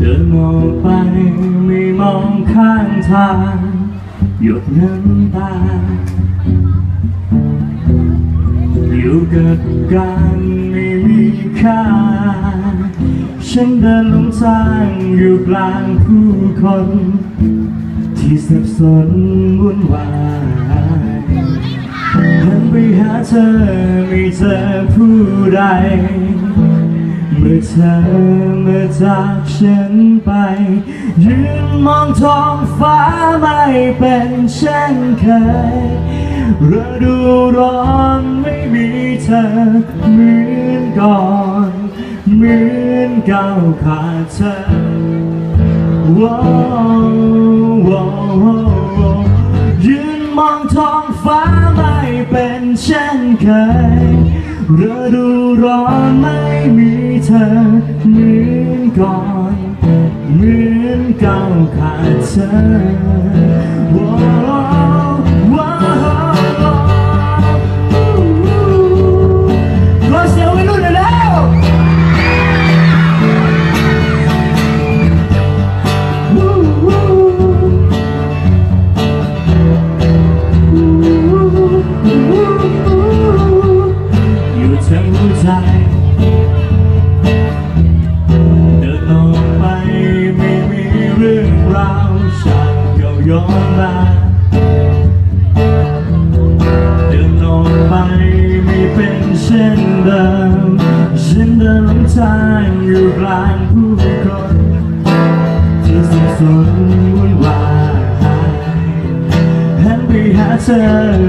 เดินออกไปไม่มองข้างทาง หยดน้ำตา อยู่กับการไม่มีค่า ฉันเดินลงทางอยู่กลางผู้คน ที่สับสนวุ่นวายหันไปหาเธอไม่เจอผู้ใด เมื่อเธอเมื่อจากฉันไป ยืนมองท้องฟ้าไม่เป็นเช่นเคยฤดูร้อนไม่มีเธอเหมือนก่อนเหมือนก้าวขาดเธอว้าวว้าวยืนมองท้องฟ้าไม่เป็นเช่นเคยฤดูร้อนไม่มี เธอเหมือนก่อนเหมือนเก่าขาดเธอ ออกไปไม่เป็นเช่นเดิมฉันเดินลงทางอยู่กลางผู้คนที่สับสนวุ่นวายหันไปหาเธอ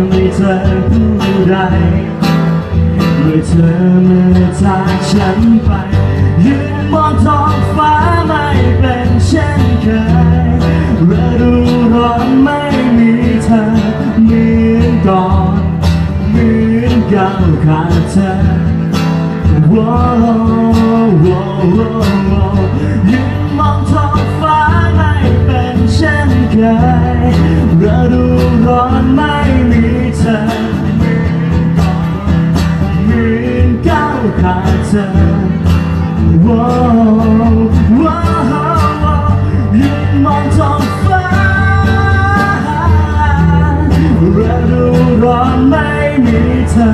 ไม่เจอผู้ใดเมื่อเธอเมื่อจากฉันไปยืนมองท้องฟ้าไม่เป็นเช่นเคยฤดูร้อนไม่มีเธอเหมือนก่อน อนก้าขาดเธอว้าวว้าวว้าวยืนมองท้องฟ้าไม่เป็นเช่นเคยฤดูร้อนไม่มีเธอเหมืนก้าวขาดเธอว้าวว้าวว้าวยืนมองท้องฟ้าฤดูร้อนไม่มี เธอ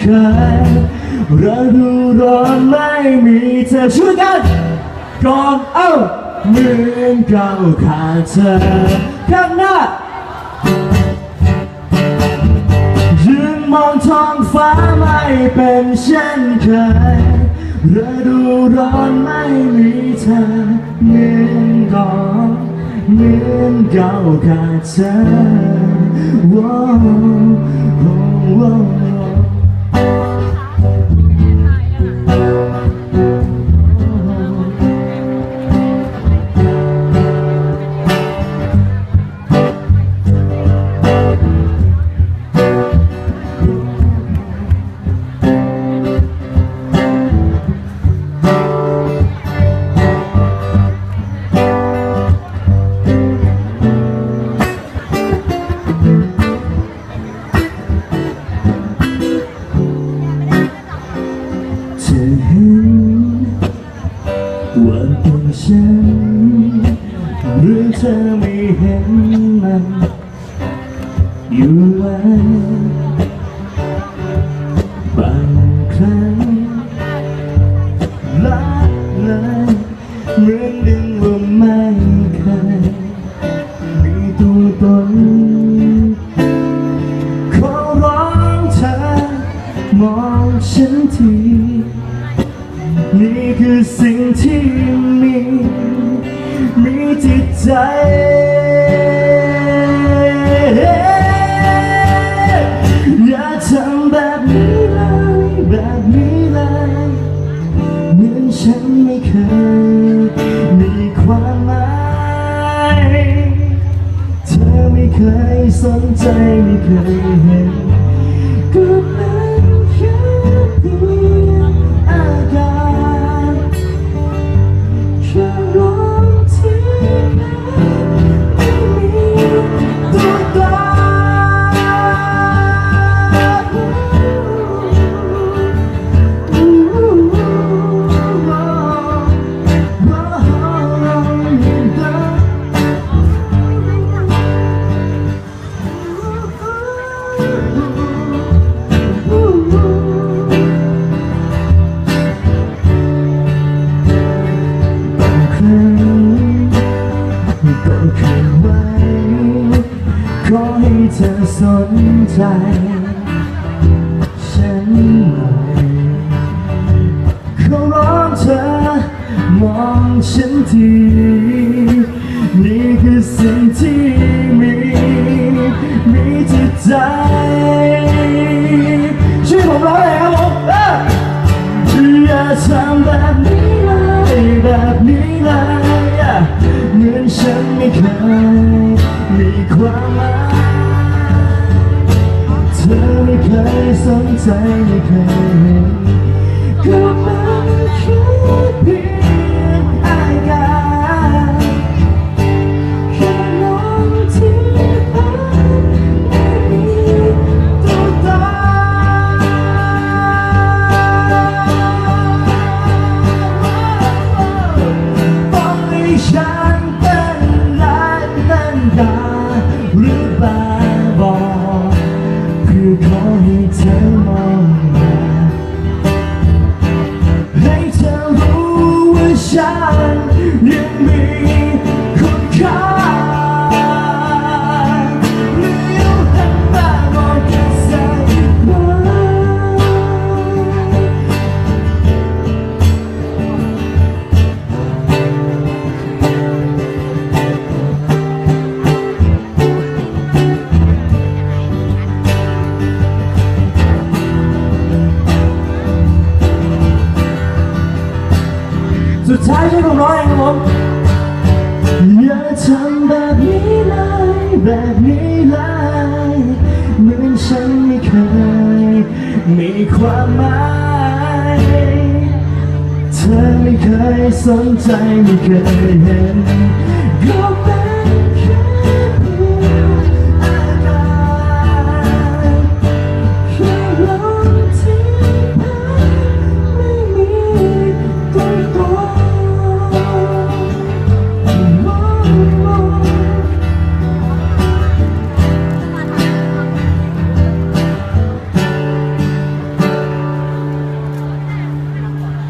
เคยฤดูร้อนไม่มีเธอช่วยกันก่อนเอ้าเหมือนเก่าขาดเธอข้างหน้ายืนมองท้องฟ้าไม่เป็นเช่นเคยฤดูร้อนไม่มีเธอเหมือนก่อนเหมือนเก่าขาดเธอว้าว ว่าตัวฉันหรือเธอไม่เห็นมันอยู่แลยบางครั้งละเลยเหมือนดึงว่าไม่ ใจอย่าทำแบบนี้เลยแบบนี้เลยเหมือนฉันไม่เคยมีความหมายเธอไม่เคยสนใจไม่เคยเห็นก็ เธอสนใจ ฉันหน่อยเขาร้องเธอมองฉันที นี่คือสิ่งที่ ยสนใขอใสุดท้ายช่วยผมร้องเองครับผมอย่าทำแบบนี้เลยแบบนี้เลยเหมือนฉันไม่เคยมีความหมายเธอไม่เคยสนใจไม่เคยเห็น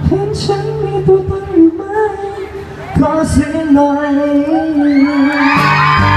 เห็นฉันมีตัวตนหรือไม่ขอเสียงหน่อย